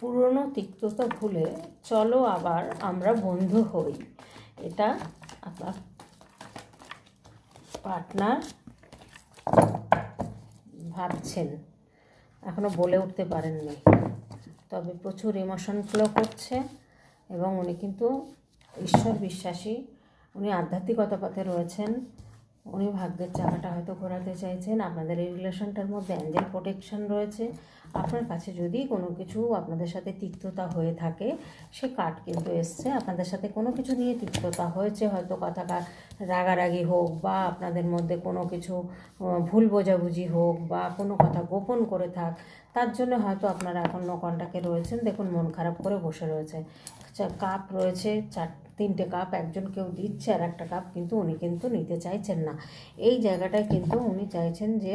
পুরনো তিক্ততা ভুলে চলো আবার আমরা বন্ধু হই। এটা আপনার পার্টনার ভাবছেন। এখনও বলে উঠতে পারেননি। তবে প্রচুর ইমোশন ফ্লো করছে এবং উনি কিন্তু ঈশ্বর বিশ্বাসী। উনি আধ্যাত্মিকতা পথে রয়েছেন। উনি ভাগ্যের চাকাটা হয়তো ঘোরাতে চাইছেন। আপনাদের এই রিলেশনটার মধ্যে অ্যাঞ্জেল প্রোটেকশন রয়েছে। আপনার কাছে যদি কোনো কিছু আপনাদের সাথে তিক্ততা হয়ে থাকে, সে কার্ড কিন্তু এসছে। আপনাদের সাথে কোনো কিছু নিয়ে তিক্ততা হয়েছে, হয়তো কথাকার রাগারাগি হোক বা আপনাদের মধ্যে কোনো কিছু ভুল বোঝাবুঝি হোক বা কোনো কথা গোপন করে থাক, তার জন্য হয়তো আপনারা এখন নো কন্ট্যাক্টে রয়েছেন। দেখুন, মন খারাপ করে বসে রয়েছে। কাপ রয়েছে, চার, তিনটে কাপ একজন কেউ দিচ্ছে আর একটা কাপ কিন্তু উনি কিন্তু নিতে চাইছেন না। এই জায়গাটায় কিন্তু উনি চাইছেন যে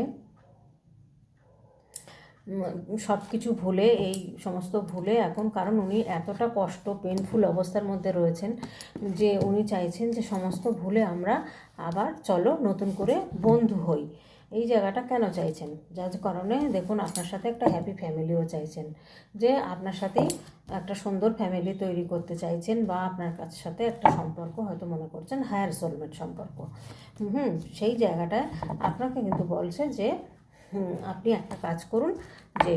সব কিছু ভুলে, এই সমস্ত ভুলে এখন, কারণ উনি এতটা কষ্ট পেনফুল অবস্থার মধ্যে রয়েছেন যে উনি চাইছেন যে সমস্ত ভুলে আমরা আবার চলো নতুন করে বন্ধু হই। এই জায়গাটা কেন চাইছেন? যার কারণে দেখুন, আপনার সাথে একটা হ্যাপি ফ্যামিলিও চাইছেন, যে আপনার সাথেই একটা সুন্দর ফ্যামিলি তৈরি করতে চাইছেন বা আপনার কাছে সাথে একটা সম্পর্ক হয়তো মনে করছেন হায়ার সোলমেট সম্পর্ক। হুম, সেই জায়গাটায় আপনাকে কিন্তু বলছে যে আপনি একটা কাজ করুন যে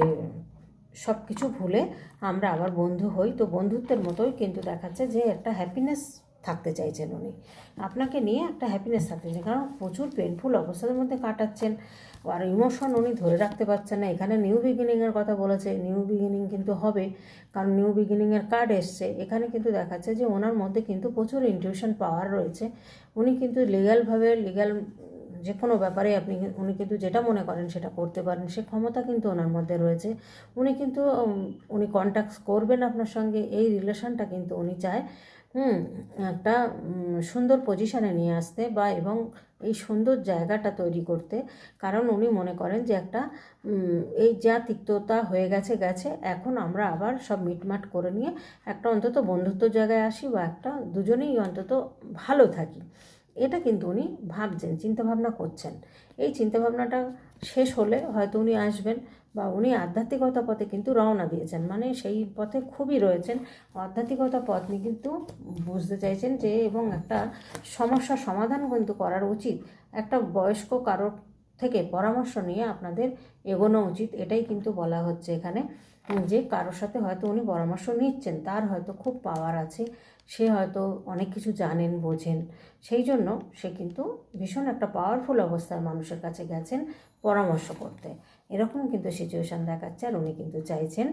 সব কিছু ভুলে আমরা আবার বন্ধু হই। তো বন্ধুত্বের মতোই কিন্তু দেখাচ্ছে যে একটা হ্যাপিনেস থাকতে চাইছেন উনি। আপনাকে নিয়ে একটা হ্যাপিনেস থাকতে চাইছেন কারণ প্রচুর পেনফুল অবস্থার মধ্যে কাটাচ্ছেন আর ইমোশন উনি ধরে রাখতে পারছেন না। এখানে নিউ বিগিনিংয়ের কথা বলেছে। নিউ বিগিনিং কিন্তু হবে। কারণ নিউ বিগিনিংয়ের কার্ড এসছে। এখানে কিন্তু দেখাচ্ছে যে ওনার মধ্যে কিন্তু প্রচুর ইনটিউশন পাওয়ার রয়েছে। উনি কিন্তু লিগ্যালভাবে লিগ্যাল যে কোনো ব্যাপারে আপনি উনি কিন্তু যেটা মনে করেন সেটা করতে পারেন, সে ক্ষমতা কিন্তু ওনার মধ্যে রয়েছে। উনি কিন্তু উনি কন্ট্যাক্ট করবেন আপনার সঙ্গে, এই রিলেশনটা কিন্তু উনি চায়, হুম, একটা সুন্দর পজিশানে নিয়ে আসতে বা এবং এই সুন্দর জায়গাটা তৈরি করতে। কারণ উনি মনে করেন যে একটা এই যা তিক্ততা হয়ে গেছে গেছে, এখন আমরা আবার সব মিটমাট করে নিয়ে একটা অন্তত বন্ধুত্ব জায়গায় আসি বা একটা দুজনেই অন্তত ভালো থাকি। এটা কিন্তু উনি ভাবছেন, চিন্তাভাবনা করছেন। এই চিন্তাভাবনাটা শেষ হলে হয়তো উনি আসবেন বা উনি আধ্যাত্মিকতা পথে কিন্তু রওনা দিয়েছেন। মানে সেই পথে খুবই রয়েছেন। আধ্যাত্মিকতা পথ নিয়ে কিন্তু বুঝতে চাইছেন যে, এবং একটা সমস্যা সমাধান কিন্তু করার উচিত। একটা বয়স্ক কারোর থেকে পরামর্শ নিয়ে আপনাদের এগোনো উচিত। এটাই কিন্তু বলা হচ্ছে এখানে যে কারোর সাথে হয়তো উনি পরামর্শ নিচ্ছেন, তার হয়তো খুব পাওয়ার আছে, সে হয়তো অনেক কিছু জানেন, বোঝেন। সেই জন্য সে কিন্তু ভীষণ একটা পাওয়ারফুল অবস্থার মানুষের কাছে গেছেন পরামর্শ করতে। এরকম কিন্তু সিচুয়েশান দেখাচ্ছে আর উনি কিন্তু চাইছেন